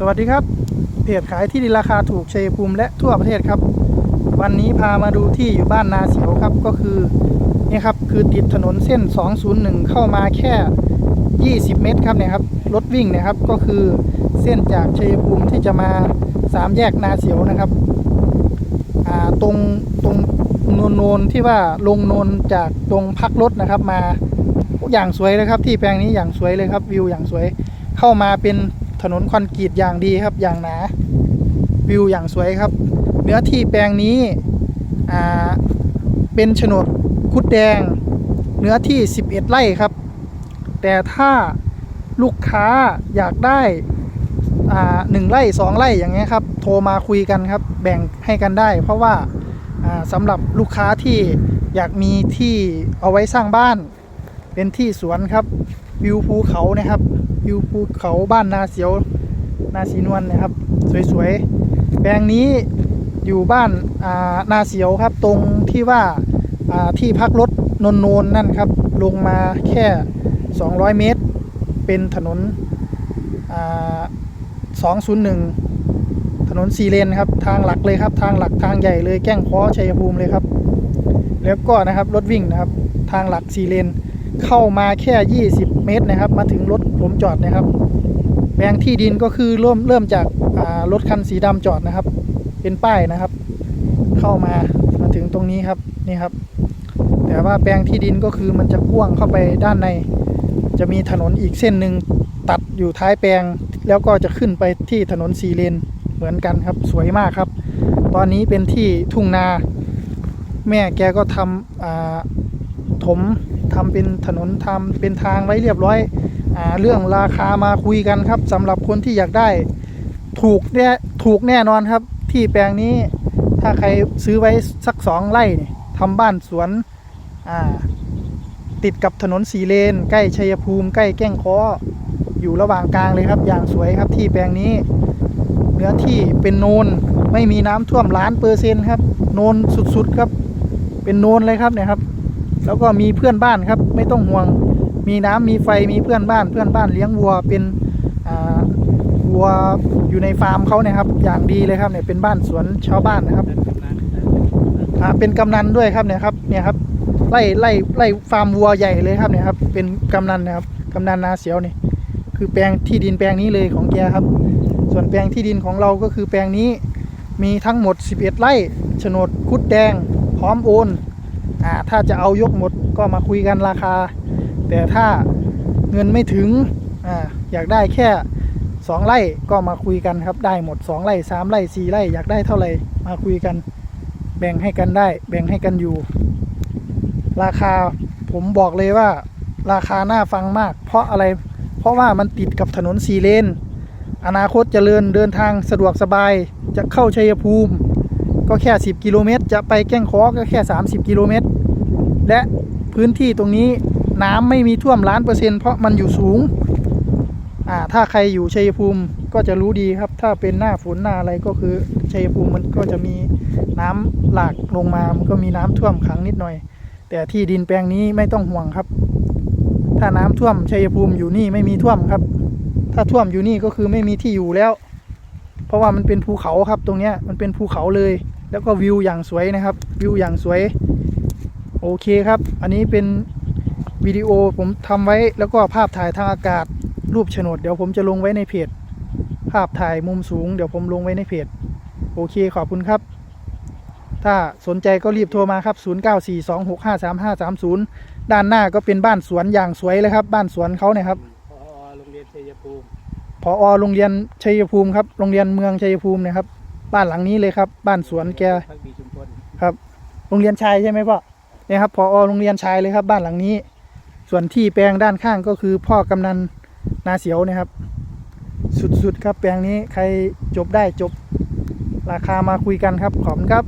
สวัสดีครับ เพจขายที่ดินราคาถูกชัยภูมิและทั่วประเทศครับ วันนี้พามาดูที่อยู่บ้านนาเสียวครับก็คือนี่ครับคือติดถนนเส้น 201 เข้ามาแค่ 20 เมตรครับเนี่ยครับรถวิ่งนะครับก็คือเส้นจากชัยภูมิที่จะมาสามแยกนาเสียวนะครับตรงตรงโนนโนนที่ว่าลงโนนจากตรงพักรถนะครับมาอย่างสวยเลยครับ ที่แปลงนี้อย่างสวยเลยครับวิวอย่างสวยเข้ามาเป็น ถนนคอนกรีตอย่างดีครับอย่างหนาวิวอย่างสวยครับ เนื้อที่แปลงนี้เป็นโฉนดคุดแดง เนื้อที่ 11 ไร่ครับ แต่ถ้าลูกค้าอยากได้หนึ่งไร่สองไร่อย่างเงี้ยครับ โทรมาคุยกันครับ แบ่งให้กันได้ เพราะว่าอ่าสำหรับลูกค้าที่อยากมีที่เอาไว้สร้างบ้าน เป็นที่สวนครับ วิวภูเขานะครับ วิวภูเขาบ้านนาเสียวนาสีนวลนะครับ สวยๆ แปลงนี้อยู่บ้านอานาเสียวครับ ตรงที่ว่าาที่พักรถนนโนนนั่นครับ ลงมาแค่ 200 เมตร เป็นถนนอ่า201 ถนนสี่เลนครับ ทางหลักเลยครับ ทางหลักทางใหญ่เลยแก้งค้อชัยภูมิเลยครับ แล้วก็นะครับรถวิ่งนะครับ ทางหลักสี่เลน เข้ามาแค่ 20 เมตรนะครับ มาถึงรถผมจอดนะครับแปลงที่ดินก็คือเริ่มเริ่มจากรถคันสีดำจอดนะครับ เป็นป้ายนะครับ เข้ามามาถึงตรงนี้ครับนี่ครับ แต่ว่าแปลงที่ดินก็คือมันจะกว้างเข้าไปด้านใน จะมีถนนอีกเส้นหนึ่งตัดอยู่ท้ายแปลงแล้วก็จะขึ้นไปที่ถนนสีเลนเหมือนกันครับ สวยมากครับ ตอนนี้เป็นที่ทุ่งนา แม่แกก็ทำอ่า ถมทำเป็นถนนทำเป็นทางไว้เรียบร้อยอเรื่องราคามาคุยกันครับสำหรับคนที่อยากได้ถูกแน่ถูกแน่นอนครับ ที่แปลงนี้ถ้าใครซื้อไว้สักสองไร่นี่ทำบ้านสวนติดกับถนนสีเลน ใกล้ชัยภูมิใกล้แก้งค้ออยู่ระหว่างกลางเลยครับ อย่างสวยครับที่แปลงนี้ เนื้อที่เป็นโนนไม่มีน้ำท่วมล้านเปอร์เซ็นต์ครับ โนนสุดๆครับ เป็นโนนเลยครับเนี่ยครับ แล้วก็มีเพื่อนบ้านครับ ไม่ต้องห่วง มีน้ำมีไฟมีเพื่อนบ้าน เพื่อนบ้านเลี้ยงวัวเป็นวัวอยู่ในฟาร์มเขาเนี่ยครับ อย่างดีเลยครับเนี่ยเป็นบ้านสวนชาวบ้านนะครับอ่าเป็นกำนันด้วยครับเนี่ยครับเนี่ยครับไล่ไล่ไล่ฟาร์มวัวใหญ่เลยครับเนี่ยครับ เป็นกำนันนะครับกำนันนาเสียวนี่คือแปลงที่ดินแปลงนี้เลยของแกครับ ส่วนแปลงที่ดินของเราก็คือแปลงนี้มีทั้งหมด 11 ไร่โฉนดคุดแดง พร้อมโอน อ่าถ้าจะเอายกหมดก็มาคุยกันราคา แต่ถ้าเงินไม่ถึงอ่าอยากได้แค่ 2ไร่ก็มาคุยกันครับได้หมด 2ไร่3ไร่4ไร่อยากได้เท่าไหร่มาคุยกัน แบ่งให้กันได้ แบ่งให้กันอยู่ ราคาผมบอกเลยว่า ราคาน่าฟังมาก เพราะอะไรเพราะว่ามันติดกับถนนสีเลนอนาคตจเจริญเดินทางสะดวกสบายจะเข้าชัยภูมิ ก็แค่ 10 กิโลเมตร จะไปแก้งค้อก็แค่ 30 กิโลเมตร และพื้นที่ตรงนี้น้ำไม่มีท่วมล้านเปอร์เซ็นต์เพราะมันอยู่สูง อ่า ถ้าใครอยู่ชัยภูมิก็จะรู้ดีครับ ถ้าเป็นหน้าฝนหน้าอะไรก็คือชัยภูมิมันก็จะมีน้ำหลากลงมา มันก็มีน้ำท่วมขังนิดหน่อย แต่ที่ดินแปลงนี้ไม่ต้องห่วงครับ ถ้าน้ำท่วมชัยภูมิอยู่นี่ไม่มีท่วมครับ ถ้าท่วมอยู่นี่ก็คือไม่มีที่อยู่แล้ว เพราะว่ามันเป็นภูเขาครับตรงเนี้ยมันเป็นภูเขาเลย แล้วก็วิวอย่างสวยนะครับ วิวอย่างสวย โอเคครับ อันนี้เป็นวิดีโอผมทำไว้แล้วก็ภาพถ่ายทางอากาศรูปโฉนดเดี๋ยวผมจะลงไว้ในเพจ ภาพถ่ายมุมสูง เดี๋ยวผมลงไว้ในเพจ โอเคขอบคุณครับ ถ้าสนใจก็รีบโทรมาครับ 0942653530 ด้านหน้าก็เป็นบ้านสวนอย่างสวยเลยครับ บ้านสวนเขาเนี่ยครับพอโรงเรียนชัยภูมิพอโรงเรียนชัยภูมิครับ โรงเรียนเมืองชัยภูมินะครับ บ้านหลังนี้เลยครับ บ้านสวนแกครับ โรงเรียนชายใช่ไหมพ่อเนี่ยครับพอโรงเรียนชายเลยครับ บ้านหลังนี้ ส่วนที่แปลงด้านข้างก็คือพ่อกำนันนาเสียวนะครับ สุดๆครับแปลงนี้ใครจบได้จบ ราคามาคุยกันครับขอบคุณครับ